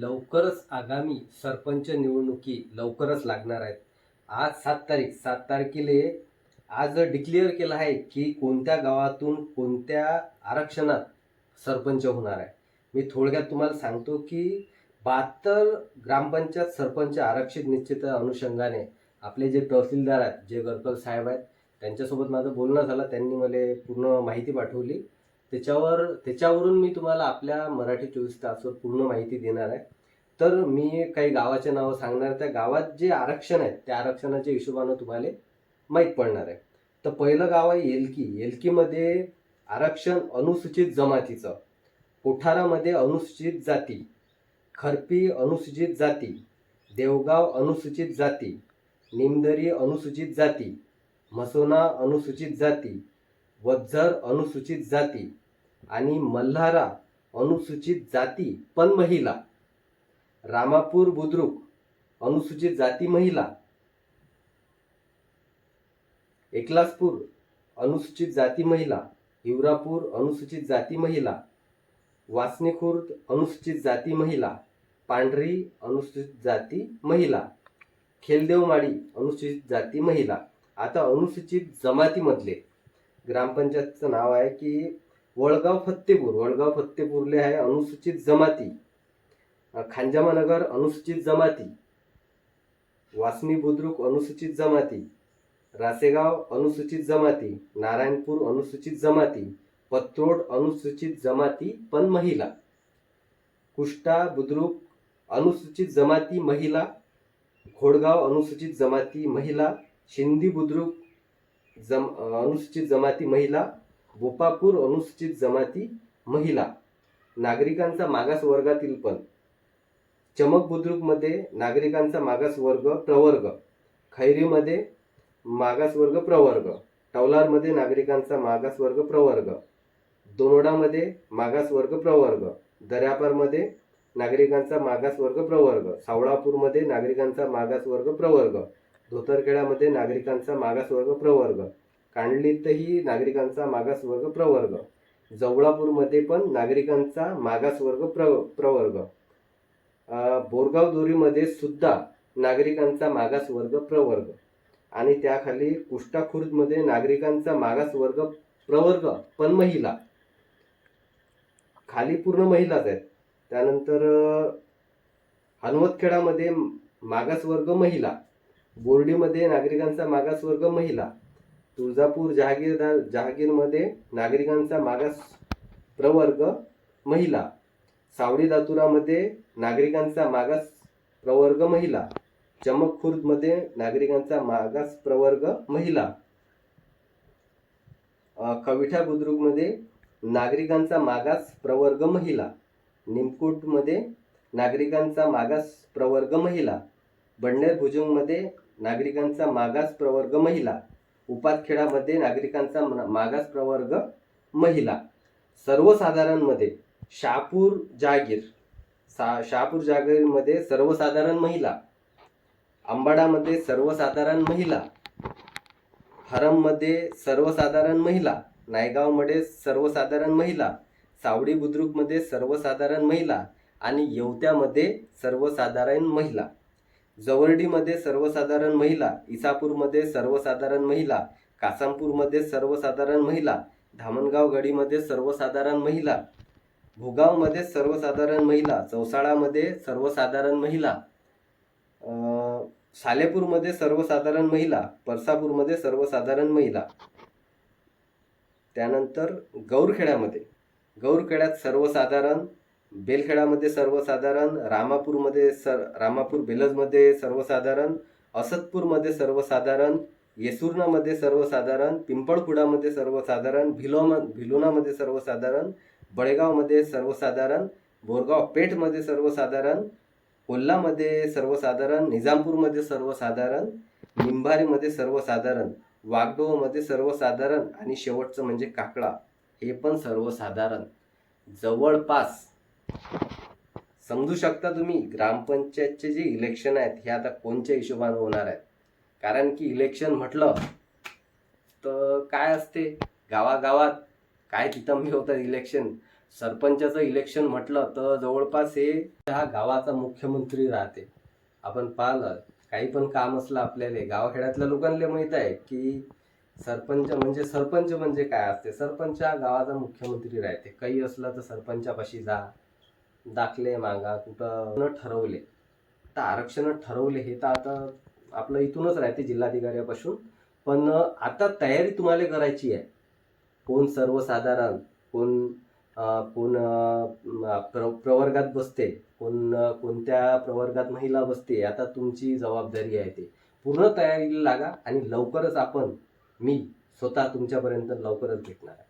लवकरच आगामी सरपंच निवडणुकी लवकरच लागणार आहेत. आज सात तारीख सात तारखेले आज डिक्लेअर केलं आहे की कोणत्या गावातून कोणत्या आरक्षणात सरपंच होणार आहे. मी थोडक्यात तुम्हाला सांगतो की बहात्तर ग्रामपंचायत सरपंच आरक्षित निश्चित अनुषंगाने आपले जे तहसीलदार आहेत जे गरकल साहेब आहेत त्यांच्यासोबत माझं बोलणं झालं त्यांनी मला पूर्ण माहिती पाठवली. त्याच्यावर त्याच्यावरून मी तुम्हाला आपल्या मराठी चोवीस तासवर पूर्ण माहिती देणार आहे. तर मी काही गावाचे नावं सांगणार त्या गावात जे आरक्षण आहे त्या आरक्षणाच्या हिशोबानं तुम्हाला माहीत पडणार आहे. तर पहिलं गाव आहे येलकी. येलकीमध्ये आरक्षण अनुसूचित जमातीचं कोठारामध्ये अनुसूचित जाती खरपी अनुसूचित जाती देवगाव अनुसूचित जाती निमदरी अनुसूचित जाती मसोना अनुसूचित जाती वज्जर अनुसूचित जाती आणि मल्हारा अनुसूचित जाती पण महिला. रामापूर बुद्रुक अनुसूचित जाती महिला. एकलासपूर अनुसूचित जाती महिला. हिवरापूर अनुसूचित जाती महिला. वासनी खुर्द अनुसूचित जाती महिला. पांढरी अनुसूचित जाती महिला. खेलदेवमाळी अनुसूचित जाती महिला. आता अनुसूचित जमातीमधले. ग्रामपंचायतचं नाव आहे की वळगाव फत्तेपूर. वळगाव फत्तेपूरले आहे अनुसूचित जमाती. खांजामानगर अनुसूचित जमाती. वासनी बुद्रुक अनुसूचित जमाती. रासेगाव अनुसूचित जमाती. नारायणपूर अनुसूचित जमाती. पत्रोड अनुसूचित जमाती पण महिला. कुष्टा बुद्रुक अनुसूचित जमाती महिला. घोडगाव अनुसूचित जमाती महिला. शिंदी बुद्रुक जम अनुसूचित जमाती महिला बोपापूर अनुसूचित जमाती महिला. नागरिकांचा मागास वर्गातील पण. चमक बुद्रुकमध्ये नागरिकांचा मागास वर्ग प्रवर्ग. खैरीमध्ये मागास वर्ग प्रवर्ग. टवलारमध्ये नागरिकांचा मागास वर्ग प्रवर्ग. दोनोडामध्ये मागास वर्ग प्रवर्ग. दर्यापारमध्ये नागरिकांचा मागास वर्ग प्रवर्ग. सावळापूरमध्ये नागरिकांचा मागास वर्ग प्रवर्ग. धोतरखेड्यामध्ये नागरिकांचा मागास वर्ग प्रवर्ग कांडलीतही नागरिकांचा मागास वर्ग प्रवर्ग जवळापूरमध्ये पण नागरिकांचा मागास वर्ग प्र प्रवर्ग. बोरगाव दोरीमध्ये सुद्धा नागरिकांचा मागास वर्ग प्रवर्ग आणि त्याखाली कुष्टाखुर्दमध्ये नागरिकांचा मागास वर्ग प्रवर्ग पण महिला. खाली पूर्ण महिलाच आहेत. त्यानंतर हनुमतखेडामध्ये मागास वर्ग महिला. बोर्डीमध्ये नागरिकांचा मागास वर्ग महिला. तुळजापूर जहागीरदार जहागीरमध्ये नागरिकांचा मागास प्रवर्ग महिला. सावडी दातुरामध्ये नागरिकांचा मागास प्रवर्ग महिला. चमक खुर्दमध्ये नागरिकांचा मागास प्रवर्ग महिला. कविठा बुद्रुकमध्ये नागरिकांचा मागास प्रवर्ग महिला. निमकुटमध्ये नागरिकांचा मागास प्रवर्ग महिला. बंडेर भुजुंगमध्ये नागरिकांचा मागास प्रवर्ग महिला. उपातखेडामध्ये नागरिकांचा म- मागास प्रवर्ग महिला. सर्वसाधारणमध्ये शहापूर जहागीर सा शहापूर जहागीरमध्ये सर्वसाधारण महिला. अंबाडामध्ये सर्वसाधारण महिला. हरममध्ये सर्वसाधारण महिला. नायगावमध्ये सर्वसाधारण महिला. सावडी बुद्रुकमध्ये सर्वसाधारण महिला. आणि येवत्यामध्ये सर्वसाधारण महिला. जवर्डीमध्ये सर्वसाधारण महिला इसापूरमध्ये सर्वसाधारण महिला कासामपूरमध्ये सर्वसाधारण महिला धामणगाव गडीमध्ये सर्वसाधारण महिला भुगावमध्ये सर्वसाधारण महिला चौसाळामध्ये सर्वसाधारण महिला सालेपूरमध्ये सर्वसाधारण महिला परसापूरमध्ये सर्वसाधारण महिला. त्यानंतर गौरखेड्यामध्ये. गौरखेड्यात सर्वसाधारण बेलखेडामध्ये सर्वसाधारण रामापूरमध्ये सर रामापूर बेलजमध्ये सर्वसाधारण असतपूरमध्ये सर्वसाधारण येसुर्नामध्ये सर्वसाधारण पिंपळखुडामध्ये सर्वसाधारण भिलोम भिलोनामध्ये सर्वसाधारण बळेगावमध्ये सर्वसाधारण बोरगाव पेठमध्ये सर्वसाधारण कोल्हामध्ये सर्वसाधारण निजामपूरमध्ये सर्वसाधारण निंभारीमध्ये सर्वसाधारण वागडोमध्ये सर्वसाधारण आणि शेवटचं म्हणजे काकडा. हे पण सर्वसाधारण. जवळपास समजू शकता तुम्ही ग्रामपंचायतचे जे इलेक्शन आहेत हे आता कोणच्या हिशोबाने होणार आहेत? कारण की इलेक्शन म्हटलं तर काय असते? गावागावात काय तिथं होतात होतं इलेक्शन सरपंचाचं इलेक्शन म्हटलं तर जवळपास हे हा गावाचा मुख्यमंत्री राहते. आपण पाहिलं काही पण काम असलं आपल्याला. गावाखेड्यातल्या लोकांना माहीत आहे की सरपंच म्हणजे सरपंच म्हणजे काय असते? सरपंच हा गावाचा मुख्यमंत्री राहते. काही असलं तर सरपंचापाशी जा. दाखले मागा कुठं न ठरवले. तर आरक्षण ठरवले हे तर आता आपलं इथूनच राहते जिल्हाधिकाऱ्यापासून. पण आता तयारी तुम्हाला करायची आहे. कोण सर्वसाधारण कोण कोण प्र प्रवर्गात बसते कोण कोणत्या प्रवर्गात महिला बसते आता तुमची जबाबदारी आहे ते. पूर्ण तयारीला लागा आणि लवकरच आपण मी स्वतः तुमच्यापर्यंत लवकरच भेटणार आहे.